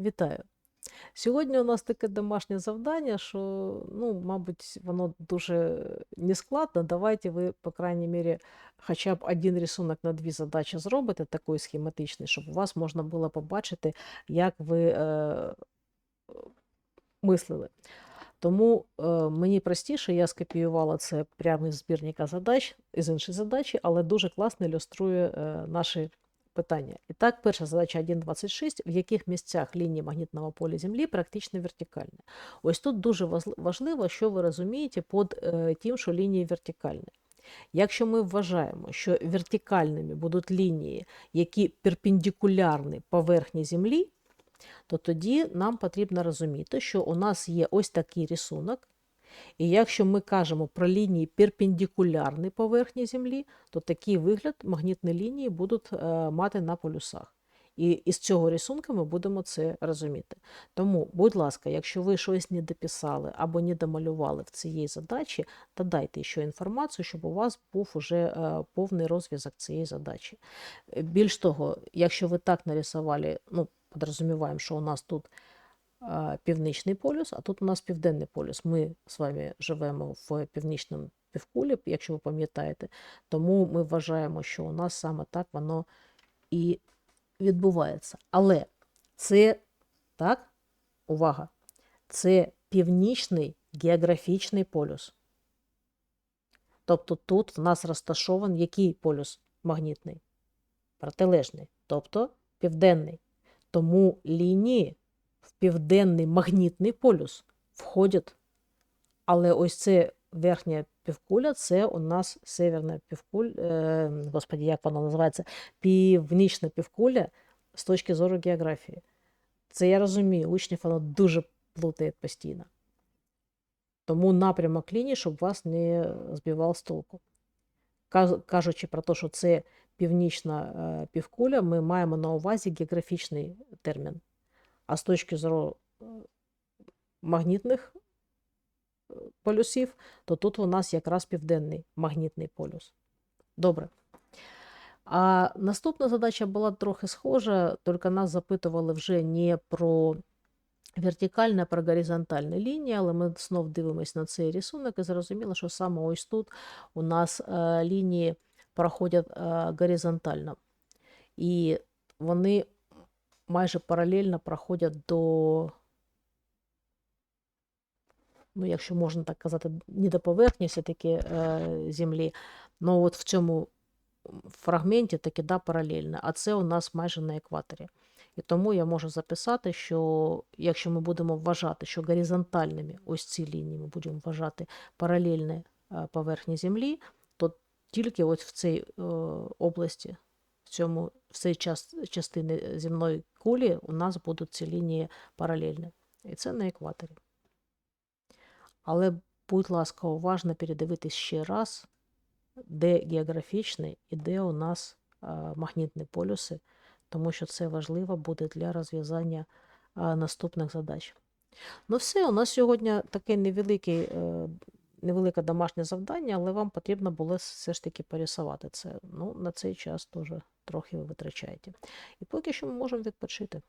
Вітаю! Сьогодні у нас таке домашнє завдання, що, ну, мабуть, воно дуже нескладно. Давайте ви, по крайній мірі, хоча б один рисунок на дві задачі зробите, такий схематичний, щоб у вас можна було побачити, як ви е, мислили. Тому е, мені простіше, я скопіювала це прямо із збірника задач, із іншої задачі, але дуже класно ілюструє е, наші питання. І так, перша задача 1.26. В яких місцях лінії магнітного поля Землі практично вертикальні? Ось тут дуже важливо, що ви розумієте під е, тим, що лінії вертикальні. Якщо ми вважаємо, що вертикальними будуть лінії, які перпендикулярні поверхні Землі, то тоді нам потрібно розуміти, що у нас є ось такий рисунок. І якщо ми кажемо про лінії перпендикулярні поверхні Землі, то такий вигляд магнітні лінії будуть е, мати на полюсах. І із цього рисунку ми будемо це розуміти. Тому, будь ласка, якщо ви щось не дописали або не домалювали в цієї задачі, додайте ще інформацію, щоб у вас був уже е, повний розв'язок цієї задачі. Більш того, якщо ви так нарисували, ну, підрозуміваємо, що у нас тут північний полюс, а тут у нас південний полюс. Ми з вами живемо в північному півкулі, якщо ви пам'ятаєте, тому ми вважаємо, що у нас саме так воно і відбувається. Але це так, увага, це північний географічний полюс. Тобто тут в нас розташований який полюс магнітний? Протилежний, тобто південний. Тому лінії в південний магнітний полюс входять. Але ось це верхня півкуля, це у нас северна півкуля, е, господі, як вона називається, північна півкуля з точки зору географії. Це я розумію, учнів воно дуже плутає постійно. Тому напрямок лінії, щоб вас не збивав з толку. Кажучи про те, що це північна е, півкуля, ми маємо на увазі географічний термін. А з точки зору е, магнітних е, полюсів, то тут у нас якраз південний магнітний полюс. Добре. А наступна задача була трохи схожа, тільки нас запитували вже не про вертикальні, а про горизонтальні лінії, але ми знов дивимося на цей рисунок і зрозуміло, що саме ось тут у нас е, лінії проходять горизонтально. І вони майже паралельно проходять до, ну, якщо можна так казати, не до поверхні все-таки е, землі, ну от в цьому фрагменті таки да, паралельно, а це у нас майже на екваторі. І тому я можу записати, що якщо ми будемо вважати, що горизонтальними ось ці лінії ми будемо вважати паралельні е, поверхні Землі, то тільки ось в цій е, області, цьому в цій час, частини земної кулі у нас будуть ці лінії паралельні. І це на екваторі. Але, будь ласка, уважно передивитись ще раз, де географічний і де у нас е, магнітні полюси, тому що це важливо буде для розв'язання е, наступних задач. Ну все, у нас сьогодні таке невеликий, е, невелике домашнє завдання, але вам потрібно було все ж таки порисувати це. Ну, на цей час теж трохи ви витрачаєте. І поки що ми можемо відпочити.